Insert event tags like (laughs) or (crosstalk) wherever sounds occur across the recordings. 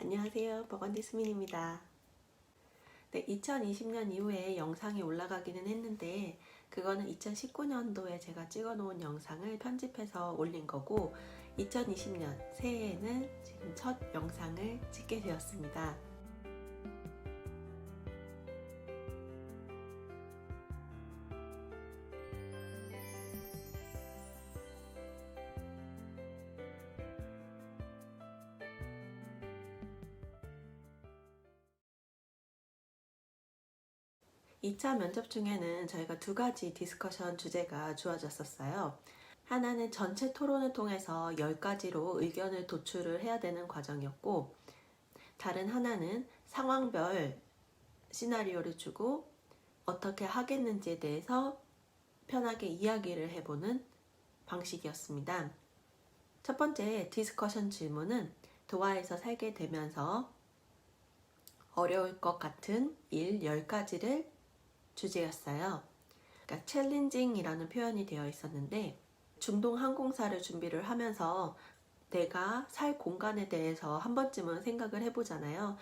안녕하세요. 버건디 수민입니다. 네, 2020년 이후에 영상이 올라가기는 했는데 그거는 2019년도에 제가 찍어 놓은 영상을 편집해서 올린 거고 2020년 새해에는 지금 첫 영상을 찍게 되었습니다. 이차 면접 중에는 저희가 두 가지 디스커션 주제가 주어졌었어요. 하나는 전체 토론을 통해서 10가지로 의견을 도출을 해야 되는 과정이었고, 다른 하나는 상황별 시나리오를 주고 어떻게 하겠는지에 대해서 편하게 이야기를 해보는 방식이었습니다. 첫 번째 디스커션 질문은 도하에서 살게 되면서 어려울 것 같은 일 10가지를 주제였어요. 그러니까 챌린징이라는 표현이 되어 있었는데 중동 항공사를 준비를 하면서 내가 살 공간에 대해서 한 번쯤은 생각을 해보잖아요.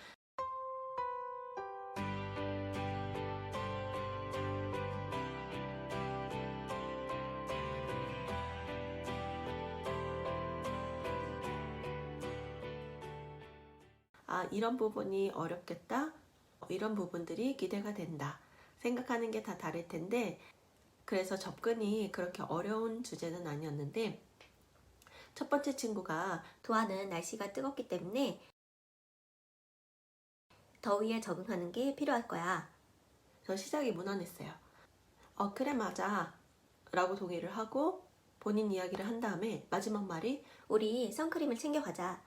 아, 이런 부분이 어렵겠다. 이런 부분들이 기대가 된다. 생각하는 게 다 다를 텐데, 그래서 접근이 그렇게 어려운 주제는 아니었는데, 첫 번째 친구가 도하는 날씨가 뜨겁기 때문에 더위에 적응하는 게 필요할 거야. 저 시작이 무난했어요. 어, 그래, 맞아. 라고 동의를 하고 본인 이야기를 한 다음에 마지막 말이 우리 선크림을 챙겨가자.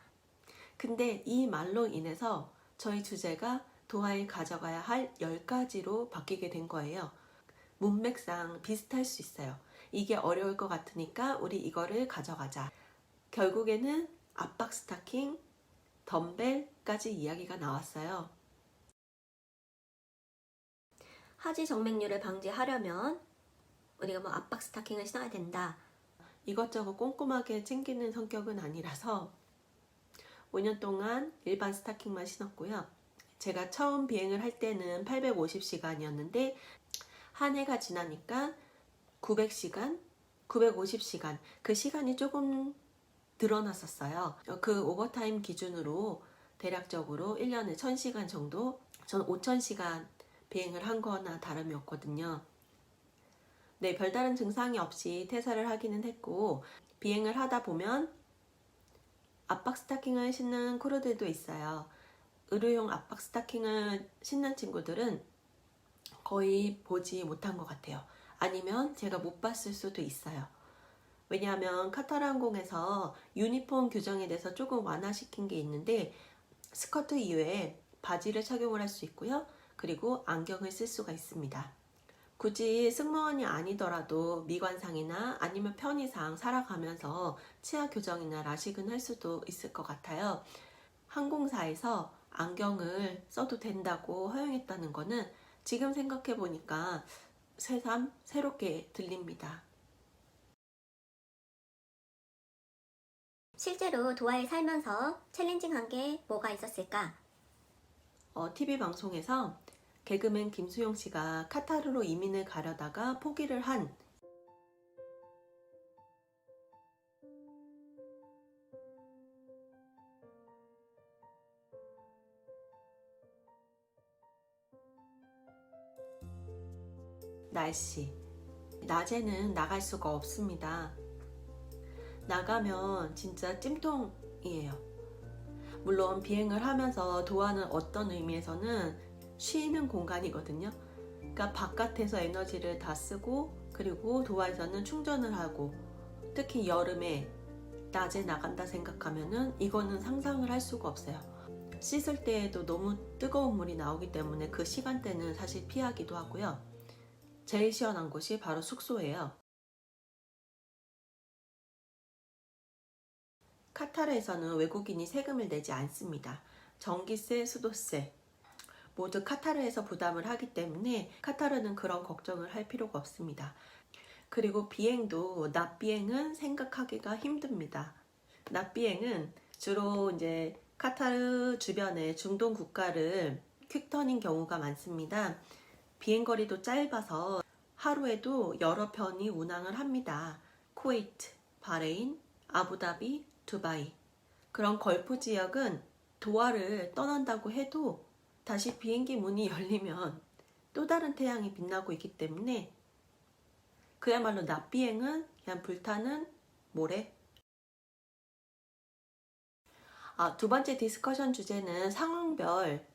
근데 이 말로 인해서 저희 주제가 도하에 가져가야 할 10가지로 바뀌게 된 거예요. 문맥상 비슷할 수 있어요. 이게 어려울 것 같으니까 우리 이거를 가져가자. 결국에는 압박 스타킹, 덤벨까지 이야기가 나왔어요. 하지 정맥류를 방지하려면 우리가 뭐 압박 스타킹을 신어야 된다. 이것저것 꼼꼼하게 챙기는 성격은 아니라서 5년 동안 일반 스타킹만 신었고요. 제가 처음 비행을 할 때는 850시간이었는데 한 해가 지나니까 900시간, 950시간 그 시간이 조금 늘어났었어요. 그 오버타임 기준으로 대략적으로 1년에 1000시간 정도, 전 5000시간 비행을 한 거나 다름이 없거든요. 네, 별다른 증상이 없이 퇴사를 하기는 했고, 비행을 하다 보면 압박 스타킹을 신는 크루들도 있어요. 의료용 압박 스타킹을 신는 친구들은 거의 보지 못한 것 같아요. 아니면 제가 못 봤을 수도 있어요. 왜냐하면 카타르 항공에서 유니폼 규정에 대해서 조금 완화시킨 게 있는데 스커트 이외에 바지를 착용을 할 수 있고요. 그리고 안경을 쓸 수가 있습니다. 굳이 승무원이 아니더라도 미관상이나 아니면 편의상 살아가면서 치아 교정이나 라식은 할 수도 있을 것 같아요. 항공사에서 안경을 써도 된다고 허용했다는 거는 지금 생각해 보니까 새삼 새롭게 들립니다. 실제로 도하에 살면서 챌린징한 게 뭐가 있었을까? 어, TV 방송에서 개그맨 김수용 씨가 카타르로 이민을 가려다가 포기를 한 날씨. 낮에는 나갈 수가 없습니다. 나가면 진짜 찜통이에요. 물론 비행을 하면서 도하는 어떤 의미에서는 쉬는 공간이거든요. 그러니까 바깥에서 에너지를 다 쓰고 그리고 도하에서는 충전을 하고 특히 여름에 낮에 나간다 생각하면은 이거는 상상을 할 수가 없어요. 씻을 때에도 너무 뜨거운 물이 나오기 때문에 그 시간대는 사실 피하기도 하고요. 제일 시원한 곳이 바로 숙소예요. 카타르에서는 외국인이 세금을 내지 않습니다. 전기세, 수도세 모두 카타르에서 부담을 하기 때문에 카타르는 그런 걱정을 할 필요가 없습니다. 그리고 비행도 낮 비행은 생각하기가 힘듭니다. 낮 비행은 주로 이제 카타르 주변의 중동 국가를 퀵턴인 경우가 많습니다. 비행거리도 짧아서 하루에도 여러 편이 운항을 합니다. 쿠웨이트, 바레인, 아부다비, 두바이. 그런 걸프 지역은 도하를 떠난다고 해도 다시 비행기 문이 (laughs) 열리면 또 다른 태양이 빛나고 있기 때문에 그야말로 낮 비행은 그냥 불타는 모래. 아, 두 번째 디스커션 주제는 상황별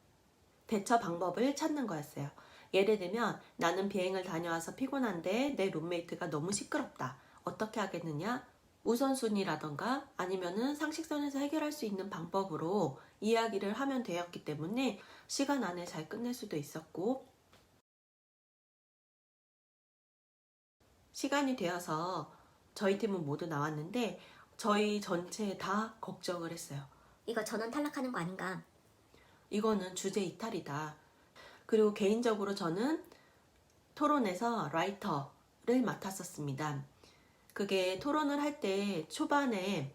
대처 방법을 찾는 거였어요. 예를 들면 나는 비행을 다녀와서 피곤한데 내 룸메이트가 너무 시끄럽다. 어떻게 하겠느냐? 우선순위라던가 아니면은 상식선에서 해결할 수 있는 방법으로 이야기를 하면 되었기 때문에 시간 안에 잘 끝낼 수도 있었고 시간이 되어서 저희 팀은 모두 나왔는데 저희 전체 다 걱정을 했어요. 이거 전원 탈락하는 거 아닌가? 이거는 주제 이탈이다. 그리고 개인적으로 저는 토론에서 라이터를 맡았었습니다. 그게 토론을 할 때 초반에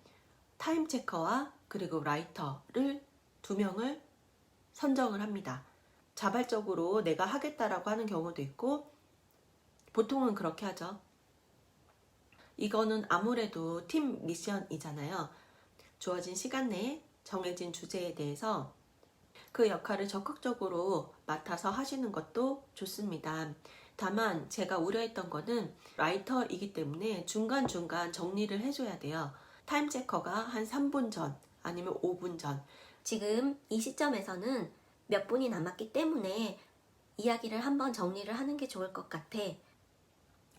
타임 체커와 그리고 라이터를 두 명을 선정을 합니다. 자발적으로 내가 하겠다라고 하는 경우도 있고 보통은 그렇게 하죠. 이거는 아무래도 팀 미션이잖아요. 주어진 시간 내에 정해진 주제에 대해서 그 역할을 적극적으로 맡아서 하시는 것도 좋습니다. 다만 제가 우려했던 거는 라이터이기 때문에 중간중간 정리를 해줘야 돼요. 타임 체커가 한 3분 전 아니면 5분 전 지금 이 시점에서는 몇 분이 남았기 때문에 이야기를 한번 정리를 하는 게 좋을 것 같아.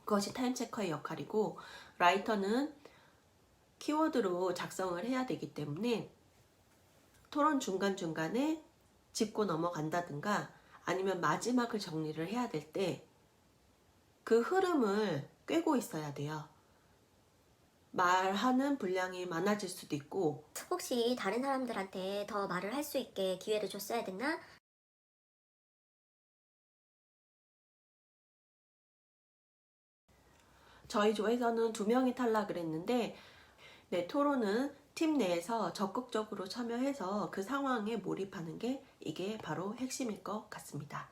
그것이 타임 체커의 역할이고 라이터는 키워드로 작성을 해야 되기 때문에 토론 중간중간에 짚고 넘어간다든가 아니면 마지막을 정리를 해야 될 때 그 흐름을 꿰고 있어야 돼요. 말하는 분량이 많아질 수도 있고 혹시 다른 사람들한테 더 말을 할 수 있게 기회를 줬어야 됐나? 저희 조에서는 두 명이 탈락을 했는데 네, 토론은 팀 내에서 적극적으로 참여해서 그 상황에 몰입하는 게 이게 바로 핵심일 것 같습니다.